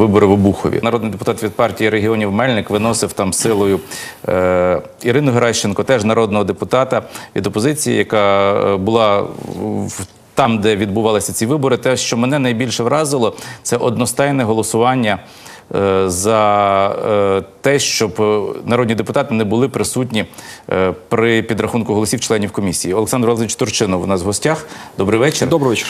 Вибори в Обухові. Народний депутат від партії регіонів Мельник виносив там силою е, Ірину Геращенко, теж народного депутата від опозиції, яка е, була в там, де відбувалися ці вибори. Те, що мене найбільше вразило, це одностайне голосування. Е, За е, те, щоб е, народні депутати не були присутні при підрахунку голосів членів комісії. Олександр Валерійович Турчинов у нас в гостях. Добрий вечір. Добрий вечір.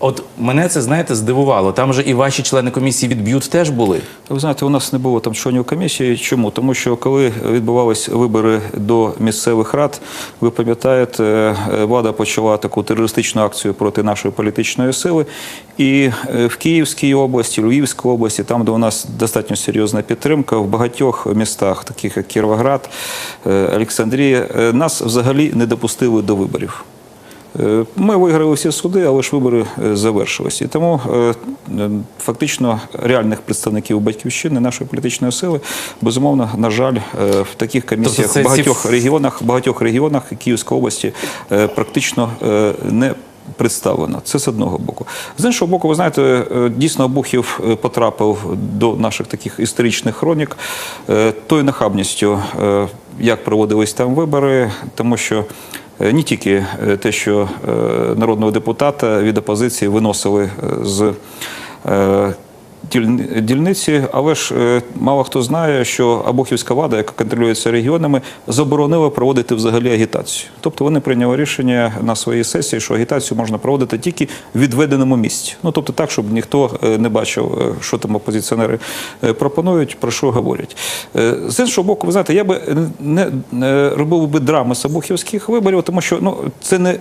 От мене це знаєте здивувало. Там же і ваші члени комісії від БЮТ теж були. Ви знаєте, у нас не було там членів комісії. Чому? Тому що коли відбувались вибори до місцевих рад, ви пам'ятаєте, влада почала таку терористичну акцію проти нашої політичної сили. І в Київській області, Львівській області, там, де у нас достатньо серйозна підтримка, в багатьох містах, таких як Кіровоград, е, Олександрія, е, нас взагалі не допустили до виборів. Е, Ми виграли всі суди, але ж вибори завершилися. І тому фактично реальних представників батьківщини нашої політичної сили безумовно, на жаль, в таких комісіях Тобто в багатьох регіонах, багатьох регіонах Київської області практично не. Представлено це з одного боку. З іншого боку, ви знаєте, е, дійсно Обухів е, потрапив до наших таких історичних хронік е, тою нахабністю, як проводились там вибори, тому що Не тільки те, що народного депутата від опозиції виносили з дільниці, але ж е, мало хто знає, що Обухівська влада, яка контролюється регіонами, заборонила проводити взагалі агітацію. Тобто вони прийняли рішення на своїй сесії, що агітацію можна проводити тільки в відведеному місці. Ну тобто так, щоб ніхто е, не бачив, е, що там опозиціонери пропонують, про що говорять. З іншого боку, ви знаєте, я би не, робив би драми з обухівських виборів, тому що ну це не.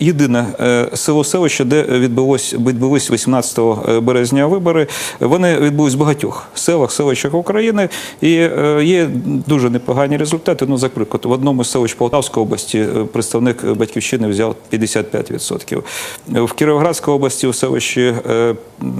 Єдине е, село селище, де відбулось відбулись 18 березня вибори. Вони відбулись в багатьох селах, селищах України, і е, є дуже непогані результати. Ну, за приклад, в одному з селищ Полтавської області е, представник батьківщини взяв 55%. В Кіровоградській області у селищі, е,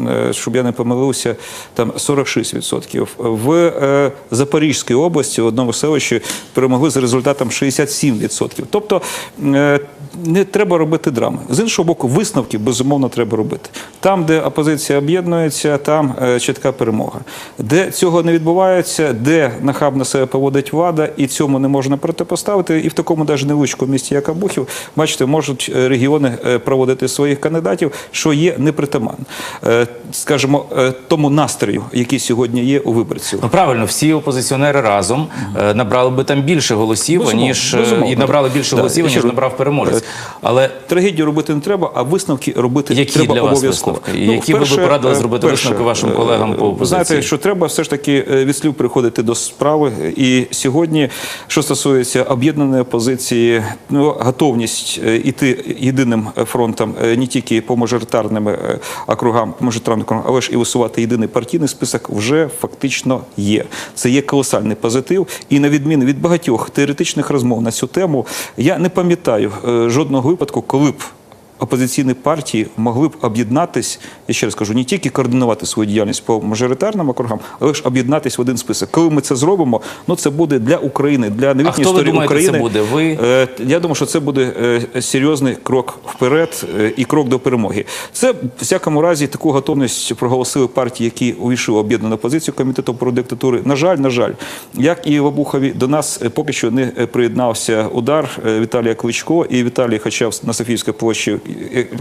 е, щоб я не помилився, там 46%. В е, Запорізькій області в одному селищі перемогли за результатом 67%. Тобто е, не треба робити драми. З іншого боку, висновки безумовно треба робити. Там, де опозиція об'єднується, там е, чітка перемога. Де цього не відбувається, де нахабно себе поводить влада, і цьому не можна протипоставити. І в такому навіть невеличкому місті, як Абухів, бачите, можуть е, регіони е, проводити своїх кандидатів, що є непритаман, скажімо, тому настрою, який сьогодні є у виборців. Ну правильно, всі опозиціонери разом набрали би там більше голосів, Безумовно, ніж безумовно. і набрали більше Да, голосів, ніж набрав переможець. Але Трагедію робити не треба, а висновки робити Які треба для вас обов'язково. висновки? І які ви б порадили е, зробити висновки вашим колегам по е, опозиції? Знаєте, що треба все ж таки е, від слів приходити до справи. І сьогодні, що стосується об'єднаної опозиції, ну, готовність е, іти єдиним фронтом е, не тільки по мажоритарним е, округам, по мажоритарним округам, але ж і висувати єдиний партійний список вже фактично є. Це є колосальний позитив. І на відміну від багатьох теоретичних розмов на цю тему, я не пам'ятаю е, жодного випадку, коли б опозиційні партії могли б об'єднатись, я ще раз кажу, не тільки координувати свою діяльність по мажоритарним округам, але ж об'єднатись в один список. Коли ми це зробимо, ну це буде для України, для новітньої хто ви історії думаєте, України. це буде? Ви? Е, Я думаю, що це буде е, серйозний крок вперед е, і крок до перемоги. Це в всякому разі таку готовність проголосили партії, які увійшли в об'єднану позицію комітету про диктатури. На жаль, на жаль, як і в Обухові, до нас поки що не приєднався удар Віталія Кличко і Віталій, хоча на Софійській площі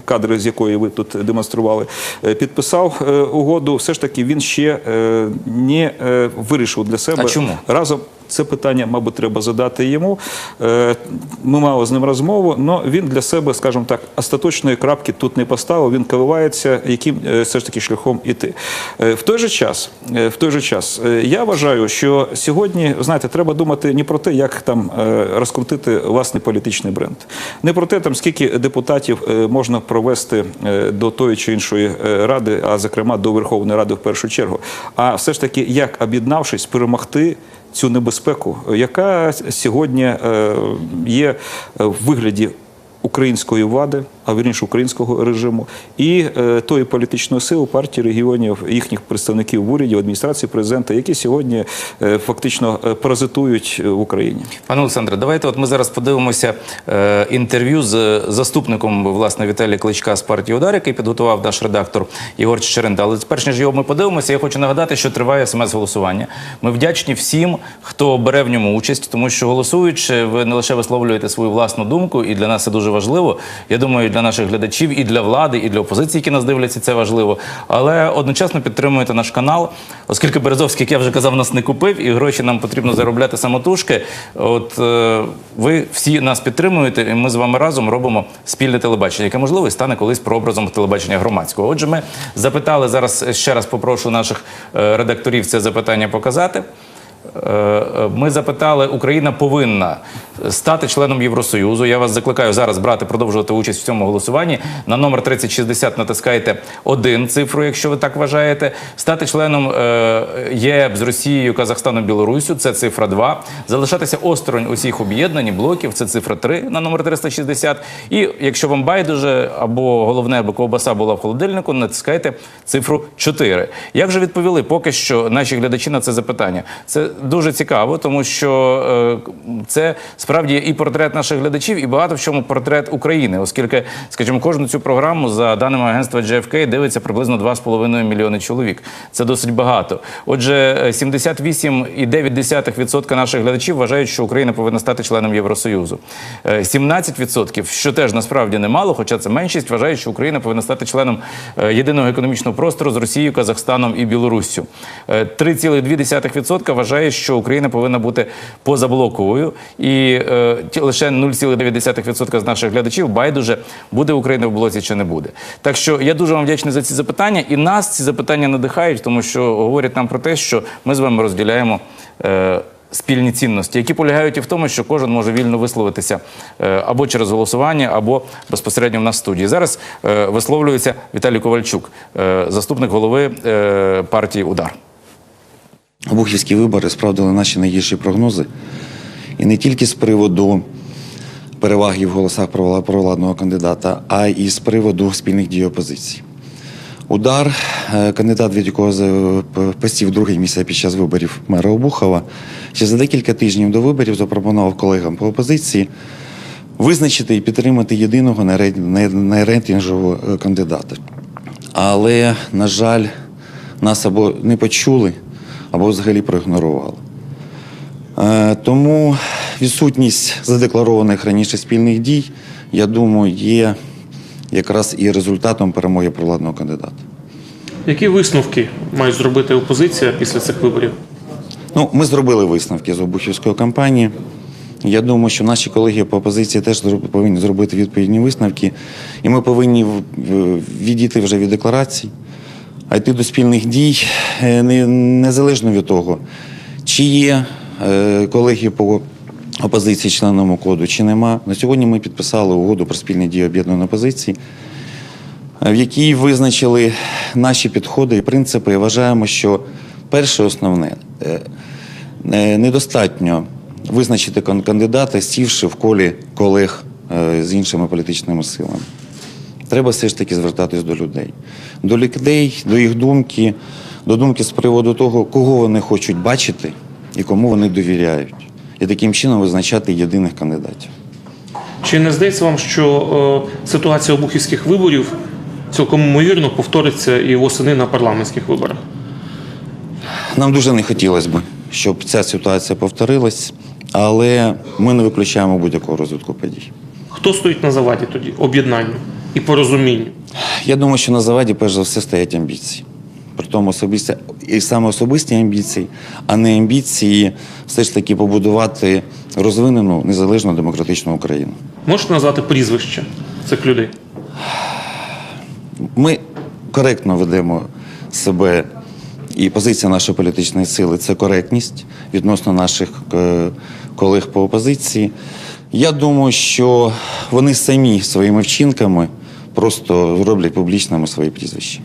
кадри, з якої ви тут демонстрували, е, підписав е, угоду. Все ж таки він ще е, не вирішив для себе А чому? разом. Це питання, мабуть, треба задати йому. Е, Ми мали з ним розмову, але він для себе, скажімо так, остаточної крапки тут не поставив. Він коливається, яким е, все ж таки шляхом іти. Е, В той же час, в той же час, я вважаю, що сьогодні, знаєте, треба думати не про те, як там розкрутити власний політичний бренд, не про те, там скільки депутатів можна провести до тої чи іншої ради, а зокрема до Верховної Ради в першу чергу. А все ж таки, як об'єднавшись, перемогти цю небезпеку, яка сьогодні е, є в вигляді української влади, а вірніше українського режиму, і е, тої політичної сили партії регіонів, їхніх представників в уряді, в адміністрації президента, які сьогодні е, фактично е, паразитують в Україні. Пане Олександре, давайте от ми зараз подивимося інтерв'ю з заступником власне Віталія Кличка з партії Удар, який підготував наш редактор Єгор Чечеренда. Але перш ніж його ми подивимося, я хочу нагадати, що триває смс-голосування. Ми вдячні всім, хто бере в ньому участь, тому що голосуючи, ви не лише висловлюєте свою власну думку, і для нас це дуже важливо. Я думаю, для наших глядачів, і для влади, і для опозиції, які нас дивляться, це важливо. Але одночасно підтримуєте наш канал, оскільки Березовський, як я вже казав, нас не купив, і гроші нам потрібно заробляти самотужки. От е, ви всі нас підтримуєте, і ми з вами разом робимо спільне телебачення, яке можливо стане колись прообразом телебачення громадського. Отже, ми запитали зараз ще раз попрошу наших е, редакторів це запитання показати. Е, Ми запитали, Україна повинна стати членом Євросоюзу. Я вас закликаю зараз брати, продовжувати участь в цьому голосуванні. На номер 3060 натискайте один цифру, якщо ви так вважаєте. Стати членом е, ЄС з Росією, Казахстаном, Білоруссю це цифра 2. Залишатися осторонь усіх об'єднань блоків це цифра 3 на номер 360. І якщо вам байдуже або головне, аби ковбаса була в холодильнику, натискайте цифру 4. Як же відповіли поки що наші глядачі на це запитання? Це дуже цікаво, тому що е, це справді і портрет наших глядачів, і багато в чому портрет України, оскільки, скажімо, кожну цю програму за даними агентства GFK дивиться приблизно 2,5 мільйони чоловік. Це досить багато. Отже, е, 78,9% наших глядачів вважають, що Україна повинна стати членом Євросоюзу. Е, 17%, що теж насправді немало, хоча це меншість, вважають, що Україна повинна стати членом е, єдиного економічного простору з Росією, Казахстаном і Білоруссю. Е, 3,2% вважає, що Україна повинна бути позаблоковою, і е, лише 0,9% з наших глядачів байдуже буде Україна в блоці чи не буде. Так що я дуже вам вдячний за ці запитання, і нас ці запитання надихають, тому що говорять нам про те, що ми з вами розділяємо. Е, Спільні цінності, які полягають і в тому, що кожен може вільно висловитися е, або через голосування, або безпосередньо в нас в студії. Зараз е, висловлюється Віталій Ковальчук, е, заступник голови партії Удар. Обухівські вибори справдили наші найгірші прогнози. І не тільки з приводу переваги в голосах провла- провладного кандидата, а й з приводу спільних дій опозиції. Удар, е, кандидат, від якого посів друге місце під час виборів мера Обухова, ще за декілька тижнів до виборів запропонував колегам по опозиції визначити і підтримати єдиного найре- найрейтингового е, кандидата. Але, на жаль, нас або не почули, або взагалі проігнорували. Е, Тому відсутність задекларованих раніше спільних дій, я думаю, є якраз і результатом перемоги провладного кандидата. Які висновки має зробити опозиція після цих виборів? Ну, ми зробили висновки з Обухівської кампанії. Я думаю, що наші колеги по опозиції теж повинні зробити відповідні висновки. І ми повинні відійти вже від декларацій, а йти до спільних дій е, незалежно від того, чи є е, колеги по опозиції членами коду, чи нема. На сьогодні ми підписали угоду про спільні дії об'єднаної опозиції в якій визначили наші підходи і принципи. І вважаємо, що перше основне е, е, недостатньо визначити кан- кандидата, сівши в колі колег е, з іншими політичними силами. Треба все ж таки звертатись до людей. До людей, до їх думки, до думки з приводу того, кого вони хочуть бачити і кому вони довіряють. І таким чином визначати єдиних кандидатів. Чи не здається вам, що е, ситуація обухівських виборів цілком ймовірно повториться і восени на парламентських виборах? Нам дуже не хотілося б, щоб ця ситуація повторилась, але ми не виключаємо будь-якого розвитку подій. Хто стоїть на заваді тоді об'єднанню і порозумінню? Я думаю, що на заваді перш за все стоять амбіції. При тому особисті і саме особисті амбіції, а не амбіції все ж таки побудувати розвинену незалежну демократичну Україну. Можете назвати прізвища цих людей? Ми коректно ведемо себе, і позиція нашої політичної сили це коректність відносно наших е, колег по опозиції. Я думаю, що вони самі своїми вчинками просто роблять публічними свої прізвища.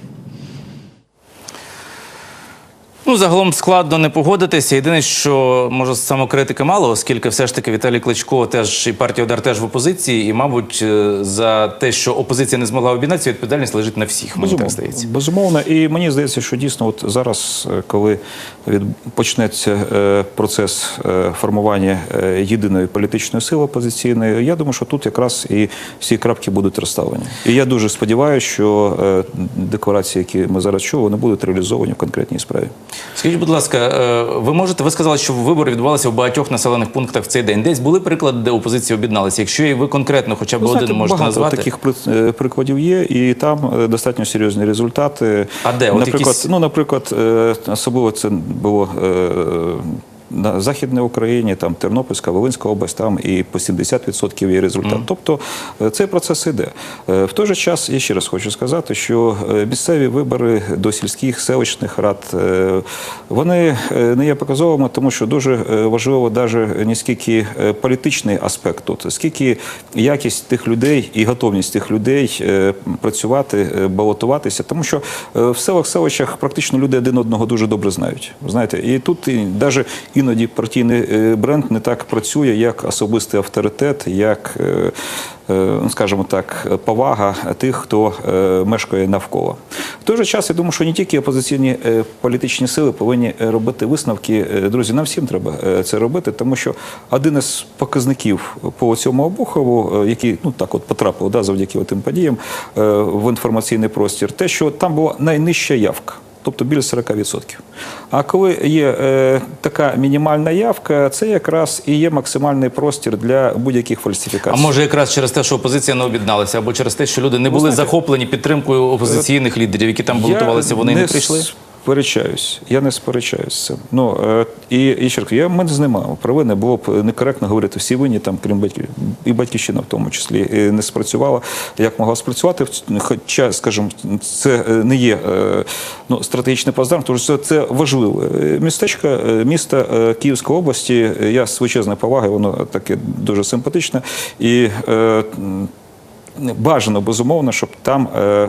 Ну, загалом складно не погодитися. Єдине, що може самокритики мало, оскільки все ж таки Віталій Кличко теж і партія Удар теж в опозиції, і, мабуть, е, за те, що опозиція не змогла об'єднатися, відповідальність лежить на всіх. Мені так здається. Безумовно, і мені здається, що дійсно, от зараз, е, коли від почнеться е, процес формування єдиної політичної сили опозиційної, я думаю, що тут якраз і всі крапки будуть розставлені. І я дуже сподіваюся, що декларації, які ми зараз чули, вони будуть реалізовані в конкретній справі. Скажіть, будь ласка, е, ви можете, ви сказали, що вибори відбувалися в багатьох населених пунктах в цей день. Десь були приклади, де опозиція об'єдналася. Якщо і ви конкретно хоча б один знаєте, можете багато назвати. таких е, прикладів є, і там е, достатньо серйозні результати. А де? От Наприклад, якісь- ну, наприклад, особливо це було. На Західній Україні, там Тернопільська, Волинська область, там і по 70% є результат. Тобто е, цей процес іде. Е, В той же час я ще раз хочу сказати, що е, місцеві вибори до сільських селищних рад вони не є показовими, тому що дуже важливо навіть не скільки політичний аспект тут, скільки якість тих людей і готовність тих людей працювати, балотуватися, тому що в селах селищах практично люди один одного дуже добре знають. Знаєте, і тут навіть іноді партійний е, бренд не так працює, як особистий авторитет, як, е, е, ну, скажімо так, повага тих, хто мешкає навколо. В той же час я думаю, що не тільки опозиційні політичні сили повинні робити висновки. Друзі, нам всім треба це робити, тому що один із показників по цьому Обухову, який ну так от потрапив да, завдяки тим подіям в інформаційний простір, те, що там була найнижча явка. Тобто біля 40%. А коли є е, така мінімальна явка, це якраз і є максимальний простір для будь-яких фальсифікацій. А може якраз через те, що опозиція не об'єдналася, або через те, що люди не були знаєте, захоплені підтримкою опозиційних лідерів, які там балотувалися, вони не прийшли? Сперечаюсь, я не сперечаюсь з цим. Ну е, і, і ще раз, я ми не знімаємо провини. Було б некоректно говорити всі винні, там крім батьків, і батьківщина в тому числі і не спрацювала, як могла спрацювати. Хоча, скажімо, це е, не є е, ну, стратегічний плацдарм, тому що це, це важливо. Е, Містечко, е, місто е, Київської області. е, Я з величезною повагою, воно таке дуже симпатичне і. Бажано безумовно, щоб там е,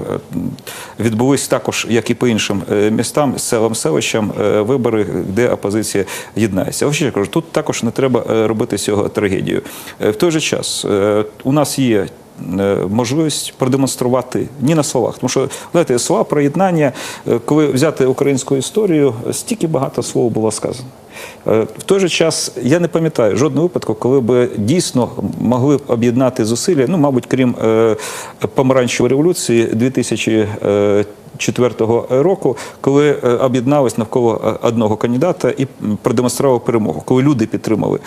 відбулись також, як і по іншим е, містам, селам, селищам, е, вибори, де опозиція єднається. Ще я кажу, тут також не треба робити цього трагедію. В той же час у нас є. Можливість продемонструвати ні на словах, тому що знаєте, слова про єднання, е, коли взяти українську історію, стільки багато слов було сказано. Е, В той же час я не пам'ятаю жодного випадку, коли б дійсно могли б об'єднати зусилля, ну, мабуть, крім е, помаранчевої революції 2004 року, коли е, об'єднались навколо е, одного кандидата і продемонстрували перемогу, коли люди підтримали,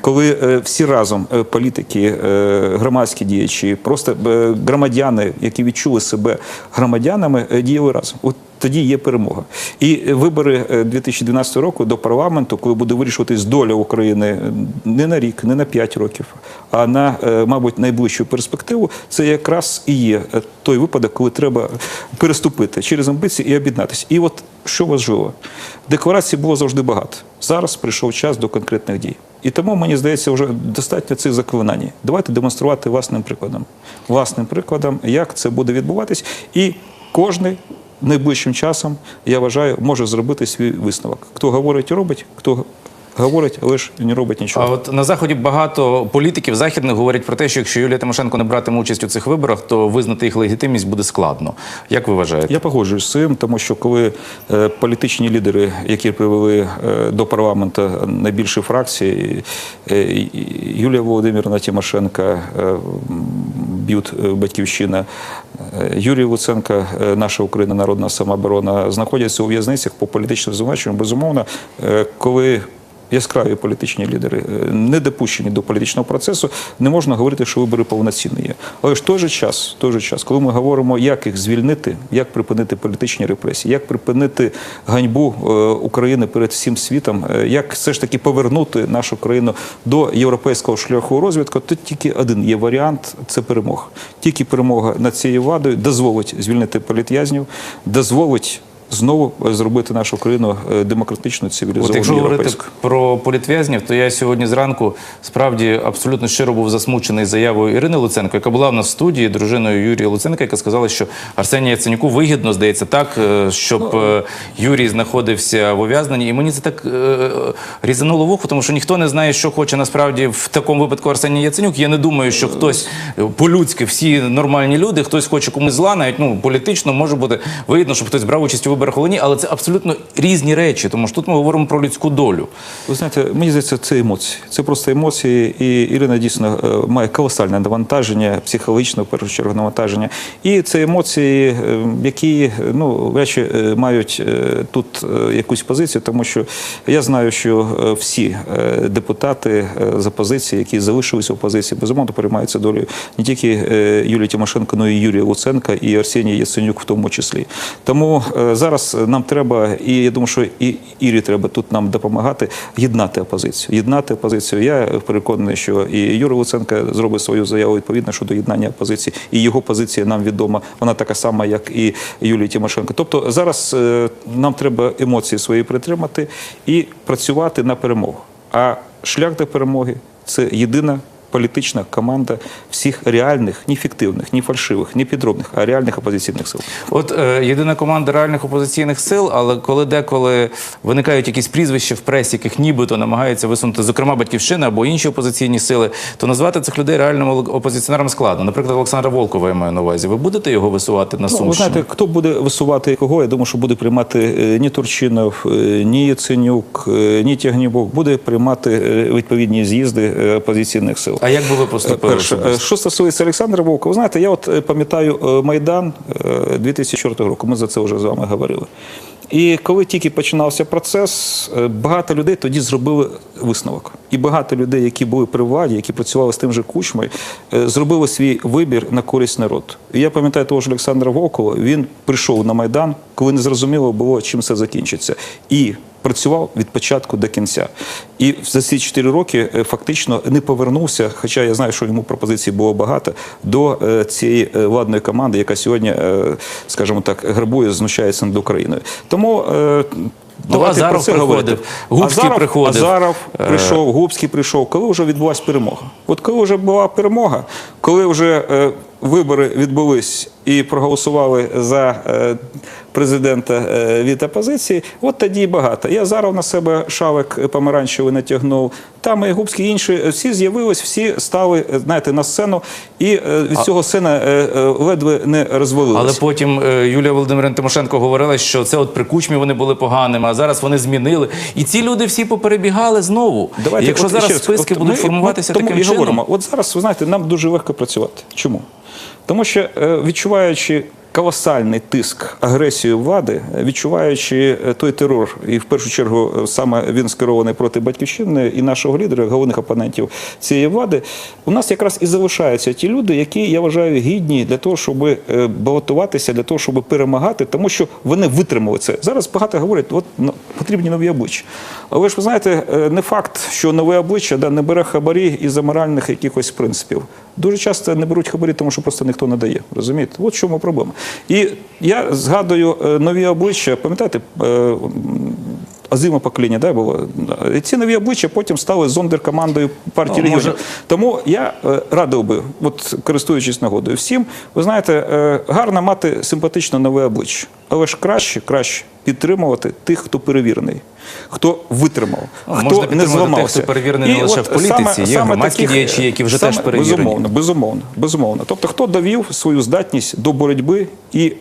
коли е, всі разом е, політики, е, громадські діячі, просто е, громадяни, які відчули себе громадянами, е, діяли разом. От тоді є перемога. І вибори е, 2012 року до парламенту, коли буде вирішуватись доля України е, не на рік, не на 5 років, а на, е, мабуть, найближчу перспективу, це якраз і є е, той випадок, коли треба переступити через амбіції і об'єднатися. І от що важливо, декларацій було завжди багато. Зараз прийшов час до конкретних дій. І тому мені здається, вже достатньо цих заклинань. Давайте демонструвати власним прикладом, власним прикладом, як це буде відбуватись, і кожний найближчим часом, я вважаю, може зробити свій висновок. Хто говорить і робить, хто говорить, але ж не робить нічого. А от на заході багато політиків західних говорять про те, що якщо Юлія Тимошенко не братиме участь у цих виборах, то визнати їх легітимність буде складно. Як ви вважаєте? Я погоджуюсь з цим, тому що коли е, політичні лідери, які привели е, до парламенту найбільші фракції, е, Юлія Володимирівна Тимошенко, е, б'ють е, батьківщина, е, Юрій Луценко, е, наша Україна народна самооборона, знаходяться у в'язницях по політичним звинуваченням. Безумовно, коли яскраві політичні лідери е, не допущені до політичного процесу, не можна говорити, що вибори повноцінні є. Але ж той же час, той же час, коли ми говоримо, як їх звільнити, як припинити політичні репресії, як припинити ганьбу е, України перед всім світом, е, як все ж таки повернути нашу країну до європейського шляху розвитку, то тільки один є варіант це перемога. Тільки перемога над цією владою дозволить звільнити політв'язнів, дозволить знову е, зробити нашу країну е, демократичною, От цивілізованою якщо говорити про політв'язнів, то я сьогодні зранку справді абсолютно щиро був засмучений заявою Ірини Луценко, яка була в нас в студії дружиною Юрія Луценка, яка сказала, що Арсенію Яценюку вигідно здається так, е, щоб е, Юрій знаходився в ув'язненні. І мені це так різануло вухо, тому що ніхто не знає, що хоче насправді в такому випадку Арсеній Яценюк. Я не думаю, що хтось по-людськи, всі нормальні люди, хтось хоче комусь зла, навіть ну політично може бути вигідно, щоб хтось брав участь у виборах у але це абсолютно різні речі, тому що тут ми говоримо про людську долю. Ви знаєте, мені здається, це емоції. Це просто емоції, і Ірина дійсно е, має колосальне навантаження, психологічне в першу чергу навантаження. І це емоції, е, які ну речі мають е, тут якусь позицію, тому що я знаю, що всі депутати з опозиції, які залишилися в опозиції, безумовно переймаються долею не тільки Юлії Тимошенко, але й Юрія Луценка і Арсенія Яценюк в тому числі. Тому е, зараз нам треба, і я думаю, що і Ірі треба тут нам допомагати єднати опозицію. Єднати опозицію. Я переконаний, що і Юрій Луценко зробить свою заяву відповідно щодо єднання опозиції, і його позиція нам відома. Вона така сама, як і Юлії Тимошенко. Тобто зараз е, нам треба емоції свої притримати і працювати на перемогу. А шлях до перемоги це єдина. Політична команда всіх реальних, ні фіктивних, ні фальшивих, ні підробних, а реальних опозиційних сил. От е, єдина команда реальних опозиційних сил, але коли деколи виникають якісь прізвища в пресі, яких нібито намагаються висунути, зокрема батьківщина або інші опозиційні сили, то назвати цих людей реальними опозиціонерами складно. Наприклад, Олександра Волкова я маю на увазі. Ви будете його висувати на Ну, ви знаєте, хто буде висувати кого? Я думаю, що буде приймати е, ні Турчинов, е, ні Яценюк, е, ні Тягнібок. Буде приймати відповідні з'їзди опозиційних сил. А як би ви поступили? Перше, е, що стосується Олександра Вовка, ви знаєте, я от е, пам'ятаю е, Майдан е, 2004 року. Ми за це вже з вами говорили. І коли тільки починався процес, е, багато людей тоді зробили висновок. І багато людей, які були при владі, які працювали з тим же Кучмою, е, зробили свій вибір на користь народу. І я пам'ятаю того ж Олександра Волкова, він прийшов на Майдан, коли не зрозуміло було, чим це закінчиться. І працював від початку до кінця. І за ці чотири роки е, фактично не повернувся, хоча я знаю, що йому пропозицій було багато, до е, цієї е, владної команди, яка сьогодні, скажімо так, грабує, знущається над Україною. Тому е, давайте Азаров про це приходив, говорити. Губський Азаров, приходив. Азаров прийшов, Губський прийшов. Коли вже відбулася перемога? От коли вже була перемога, коли вже е, вибори відбулись і проголосували за е, президента е, від опозиції, от тоді і багато. Я зараз на себе шалик помаранчевий натягнув. Там і Губський і інші всі з'явились, всі стали е, знаєте, на сцену, і від цього сцена е, е, ледве не розвалилась. Але потім Юлія Володимирівна Тимошенко говорила, що це от при кучмі вони були поганими, а зараз вони змінили. І ці люди всі поперебігали знову. І якщо от зараз ще списки от будуть ми- формуватися ми тому таким і чином, говоримо. От зараз, ви знаєте, нам дуже легко працювати. Чому? Тому що е, відчуваючи колосальний тиск агресію влади, е, відчуваючи е, той терор, і в першу чергу саме він скерований проти батьківщини і нашого лідера, головних опонентів цієї влади, у нас якраз і залишаються ті люди, які я вважаю гідні для того, щоб балотуватися, для того, щоб перемагати, тому що вони витримали це. Зараз багато говорять, от ну, потрібні нові обличчя. Але ж ви знаєте, е, не факт, що нове обличчя да, не бере хабарі із за моральних якихось принципів. Дуже часто не беруть хабарі, тому що просто ніхто не дає. Розумієте? От в чому проблема. І я згадую е, нові обличчя, пам'ятаєте, е, Азима покоління, да, було. І ці нові обличчя потім стали зондеркомандою партії Ну, може- Тому я е, радив би, от користуючись нагодою, всім, ви знаєте, е, гарно мати симпатичне нове обличчя, але ж краще, краще підтримувати тих, хто перевірений, хто витримав, Ну, хто можна не підтримувати тих, хто перевірений не лише в політиці, є громадські діячі, які вже теж перевірені. Безумовно, безумовно, безумовно. Тобто, хто довів свою здатність до боротьби і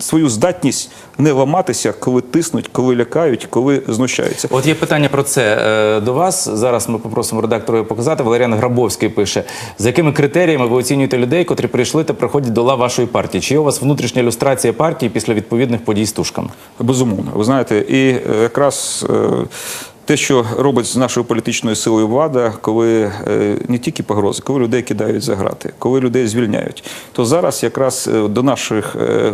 свою здатність не ламатися, коли тиснуть, коли лякають, коли знущаються. От є питання про це е, до вас. Зараз ми попросимо редактора показати. Валеріан Грабовський пише: за якими критеріями ви оцінюєте людей, котрі прийшли та приходять до лав вашої партії? Чи є у вас внутрішня ілюстрація партії після відповідних подій з тушками? Безумовно, ви знаєте, і якраз е, те, що робить з нашою політичною силою влада, коли е, не тільки погрози, коли людей кидають за грати, коли людей звільняють, то зараз якраз е, до наших. е,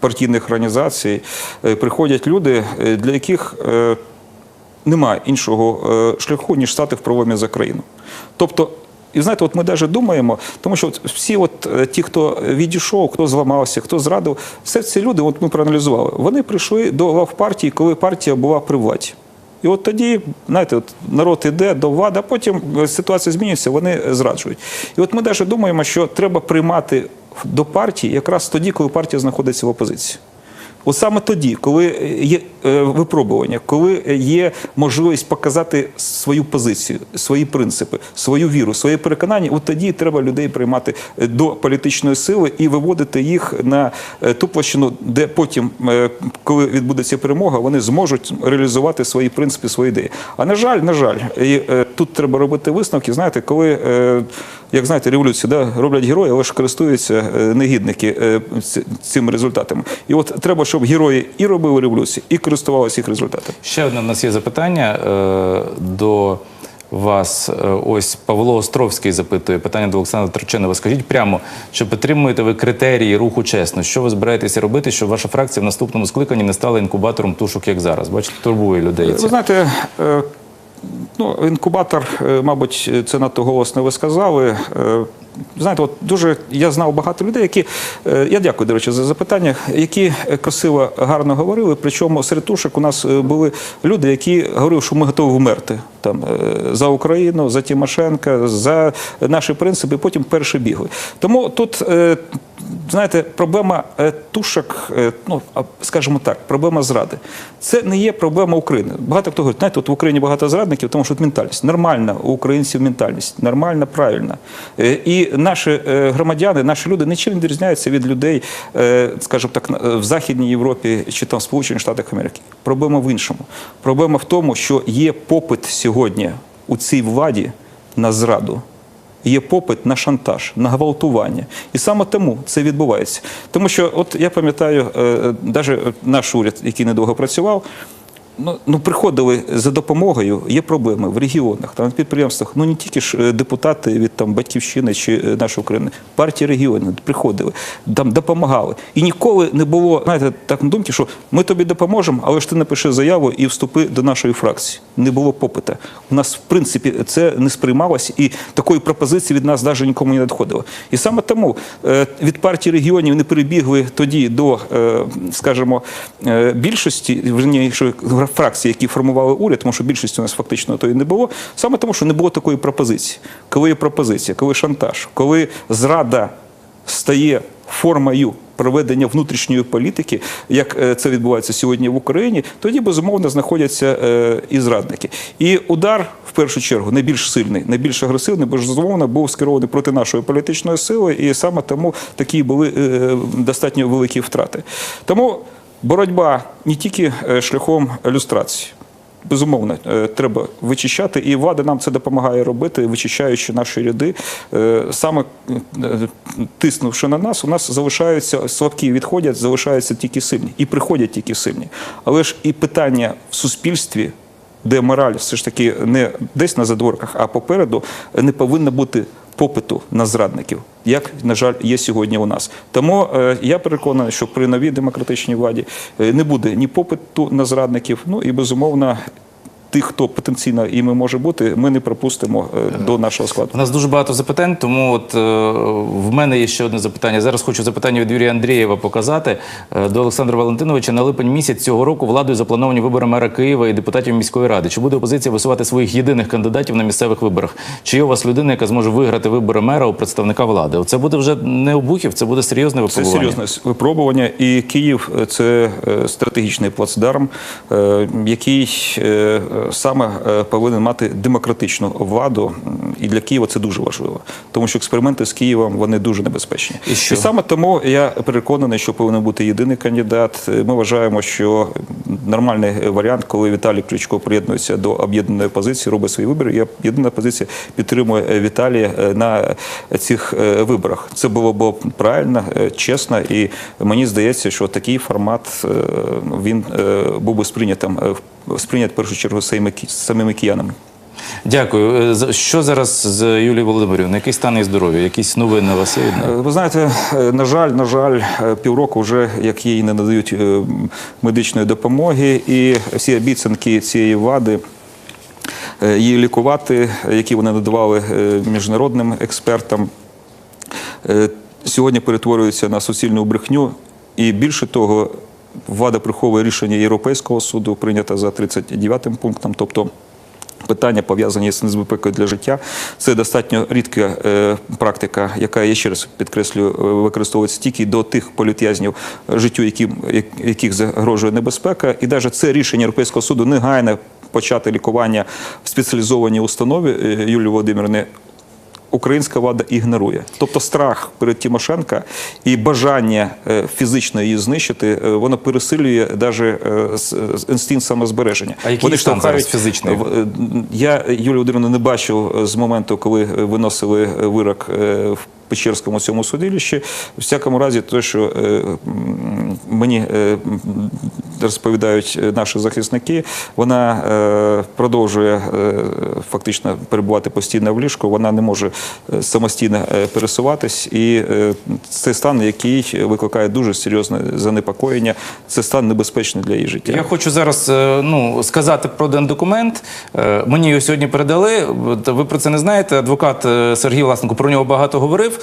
Партійних організацій приходять люди, для яких немає іншого шляху, ніж стати в проломі за країну. Тобто І знаєте, от ми навіть думаємо, тому що от всі, от ті, хто відійшов, хто зламався, хто зрадив, все ці люди, от ми проаналізували, вони прийшли до лав партії, коли партія була при владі. І от тоді, знаєте, от народ іде до влади, а потім е, ситуація змінюється, вони зраджують. І от ми навіть думаємо, що треба приймати до партії якраз тоді, коли партія знаходиться в опозиції. От саме тоді, коли є е, випробування, коли є можливість показати свою позицію, свої принципи, свою віру, своє переконання, от тоді треба людей приймати е, до політичної сили і виводити їх на е, ту площину, де потім, коли відбудеться перемога, вони зможуть реалізувати свої принципи, свої ідеї. А на жаль, на жаль, і, тут треба робити висновки. Знаєте, коли як знаєте, революцію да, роблять герої, але ж користуються е, негідники е, цими результатами. І от треба, щоб герої і робили революцію, і користувалися їх результатами. Ще одне в нас є запитання е, до вас. Ось Павло Островський запитує питання до Олександра Турчинова. Скажіть прямо, чи підтримуєте ви критерії руху чесно? Що ви збираєтеся робити, щоб ваша фракція в наступному скликанні не стала інкубатором тушок, як зараз? Бачите, турбує людей. Ви знаєте, ну, інкубатор, е, мабуть, це надто голосно ви сказали. Е, Знаєте, от дуже я знав багато людей, які е, я дякую, до речі, за запитання, які красиво, гарно говорили. Причому серед тушок у нас були люди, які говорили, що ми готові вмерти там за Україну, за Тимошенка, за наші принципи. Потім перші бігли. Тому тут. Знаєте, проблема е, тушок, е, ну скажімо так, проблема зради. Це не є проблема України. Багато хто говорить, знаєте, от в Україні багато зрадників, тому що от ментальність нормальна у українців ментальність, нормальна, правильна. Е, І наші громадяни, наші люди нічим не відрізняються від людей, скажімо так, в Західній Європі чи там в Сполучених Штатах Америки. Проблема в іншому. Проблема в тому, що є попит сьогодні у цій владі на зраду є попит на шантаж, на гвалтування. І саме тому це відбувається. Тому що, от я пам'ятаю, навіть наш уряд, який недовго працював, Ну, ну приходили за допомогою, є проблеми в регіонах, там в підприємствах. Ну не тільки ж е, депутати від там батьківщини чи е, нашої України, партії регіонів приходили, там допомагали. І ніколи не було, знаєте, так на думки, що ми тобі допоможемо, але ж ти напиши заяву і вступи до нашої фракції. Не було попита. У нас, в принципі, це не сприймалось, і такої пропозиції від нас навіть нікому не надходило. І саме тому е, від партії регіонів не перебігли тоді до, скажімо, більшості, верніше, фракцій, які формували уряд, тому що більшості у нас фактично то і не було. Саме тому, що не було такої пропозиції. Коли є пропозиція, коли шантаж, коли зрада стає формою проведення внутрішньої політики, як е, це відбувається сьогодні в Україні, тоді безумовно знаходяться е, і зрадники. І удар в першу чергу найбільш сильний, найбільш агресивний, безумовно, був скерований проти нашої політичної сили, і саме тому такі були е, достатньо великі втрати. Тому боротьба не тільки е, шляхом люстрації. Безумовно, е, треба вичищати, і влада нам це допомагає робити, вичищаючи наші ряди. Е, Саме тиснувши на нас, у нас залишаються слабкі відходять, залишаються тільки сильні, і приходять тільки сильні. Але ж і питання в суспільстві, де мораль все ж таки не десь на задворках, а попереду, не повинно бути попиту на зрадників, як, на жаль, є сьогодні у нас. Тому е, я переконаний, що при новій демократичній владі е, не буде ні попиту на зрадників, ну і безумовно. Тих, хто потенційно іми може бути, ми не пропустимо е, до нашого складу. У нас дуже багато запитань, тому от е, в мене є ще одне запитання. Зараз хочу запитання від Юрія Андрієва показати е, до Олександра Валентиновича. На липень місяць цього року владою заплановані вибори мера Києва і депутатів міської ради. Чи буде опозиція висувати своїх єдиних кандидатів на місцевих виборах? Чи є у вас людина, яка зможе виграти вибори мера у представника влади? Це буде вже не обухів, це буде серйозне Це серйозне випробування, і Київ е, це е, стратегічний плацдарм, е, який е, саме е, повинен мати демократичну владу. І для Києва це дуже важливо, тому що експерименти з Києвом вони дуже небезпечні. І що? саме тому я переконаний, що повинен бути єдиний кандидат. Е, Ми вважаємо, що нормальний варіант, коли Віталій Кличко приєднується до об'єднаної позиції, робить свої вибори. Я єдина позиція підтримує е, Віталія на цих виборах. Це було б правильно, чесно, і мені здається, що такий формат він був би сприйнятим в- сприйнят в першу чергу самими киянами. Дякую. Е, Що зараз з Юлією Володимирівною? Який стан її здоров'я? Якісь новини у вас є? Е, Ви знаєте, е, на жаль, на жаль, півроку вже як їй не надають медичної допомоги, і всі обіцянки цієї влади. її лікувати, які вони надавали міжнародним експертам, сьогодні перетворюються на суцільну брехню. І більше того, влада приховує рішення Європейського суду, прийнято за 39 пунктом. Тобто питання пов'язані з небезпекою для життя. Це достатньо рідка е, практика, яка я ще раз підкреслюю, е, використовується тільки до тих політв'язнів, е, життю, яким, яких загрожує небезпека. І навіть це рішення Європейського суду негайно почати лікування в спеціалізованій установі е, Юлії Володимирівни українська влада ігнорує. Тобто страх перед Тимошенка і бажання е, фізично її знищити, е, воно пересилює навіть інстинкт самозбереження. А який стан зараз фізичний? Е, Я Юлію Володимирівну не бачив е, з моменту, коли е, виносили е, вирок е, в Печерському цьому судилищі. В всякому разі, те, що е, мені е, розповідають е, наші захисники, вона е, продовжує фактично перебувати постійно в ліжку. Вона не може самостійно пересуватись, і це стан, який викликає дуже серйозне занепокоєння. Це стан небезпечний для її життя. Я хочу зараз ну, сказати про один документ. Мені його сьогодні передали. Ви про це не знаєте. Адвокат Сергій Власенко про нього багато говорив.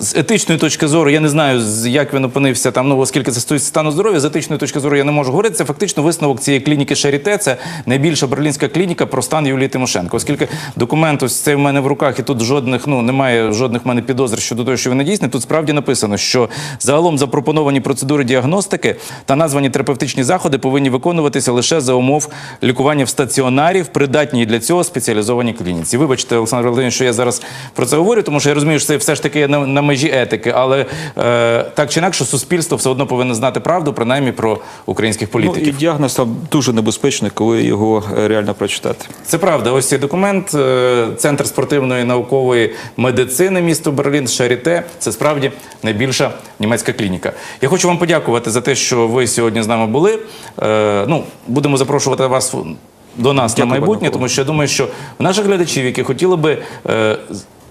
З етичної точки зору, я не знаю, як він опинився там, ну оскільки це стосується стану здоров'я, з етичної точки зору я не можу говорити. Це фактично висновок цієї клініки Шаріте. Це найбільша берлінська клініка про стан Юлії Тимошенко. Оскільки документ ось цей в мене в руках, і тут жодних, ну немає жодних в мене підозр щодо того, що він не. Тут справді написано, що загалом запропоновані процедури діагностики та названі терапевтичні заходи повинні виконуватися лише за умов лікування в стаціонарі в придатній для цього спеціалізованій клініці. Вибачте, Олександр Володимирович, що я зараз про це говорю, тому що я розумію, що це все ж таки на межі етики, але е, так чи інакше, суспільство все одно повинно знати правду, принаймні про українських Ну, і політиків. діагноз там дуже небезпечний, коли його е, реально прочитати. Це правда. Ось цей документ. е, Центр спортивної наукової медицини місто Берлін Шаріте. Це справді найбільша німецька клініка. Я хочу вам подякувати за те, що ви сьогодні з нами були. Е, Ну, будемо запрошувати вас до нас Дякую, на майбутнє, тому що я думаю, що наших глядачів, які хотіли би. е,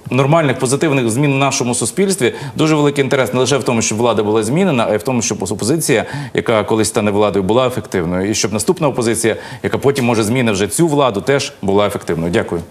Нормальних позитивних змін в нашому суспільстві дуже великий інтерес не лише в тому, щоб влада була змінена, а й в тому, щоб опозиція, яка колись стане владою, була ефективною, і щоб наступна опозиція, яка потім може змінити вже цю владу, теж була ефективною. Дякую.